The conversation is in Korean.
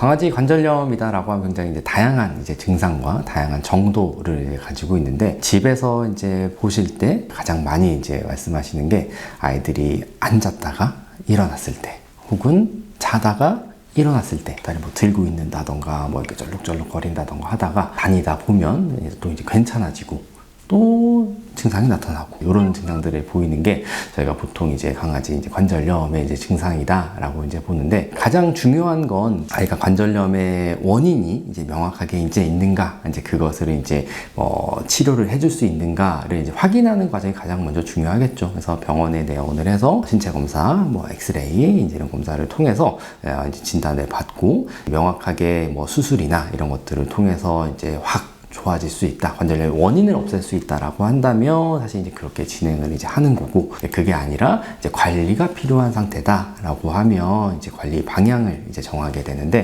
강아지 관절염이다라고 하면 굉장히 이제 다양한 이제 증상과 다양한 정도를 가지고 있는데 집에서 이제 보실 때 가장 많이 이제 말씀하시는 게 아이들이 앉았다가 일어났을 때 혹은 자다가 일어났을 때 다리 뭐 들고 있는다던가 뭐 이렇게 쩔룩쩔룩 거린다던가 하다가 다니다 보면 또 이제 괜찮아지고 또 증상이 나타나고 이런 증상들을 보이는 게 저희가 보통 이제 강아지 이제 관절염의 이제 증상이다라고 이제 보는데 가장 중요한 건 아이가 관절염의 원인이 이제 명확하게 이제 있는가 이제 그것을 이제 뭐 치료를 해줄 수 있는가를 이제 확인하는 과정이 가장 먼저 중요하겠죠. 그래서 병원에 내원을 해서 신체 검사, 뭐 엑스레이 이제 이런 검사를 통해서 어, 이제 진단을 받고 명확하게 뭐 수술이나 이런 것들을 통해서 이제 확 좋아질 수 있다. 관절염의 원인을 없앨 수 있다라고 한다면 사실 이제 그렇게 진행을 이제 하는 거고 그게 아니라 이제 관리가 필요한 상태다라고 하면 이제 관리 방향을 이제 정하게 되는데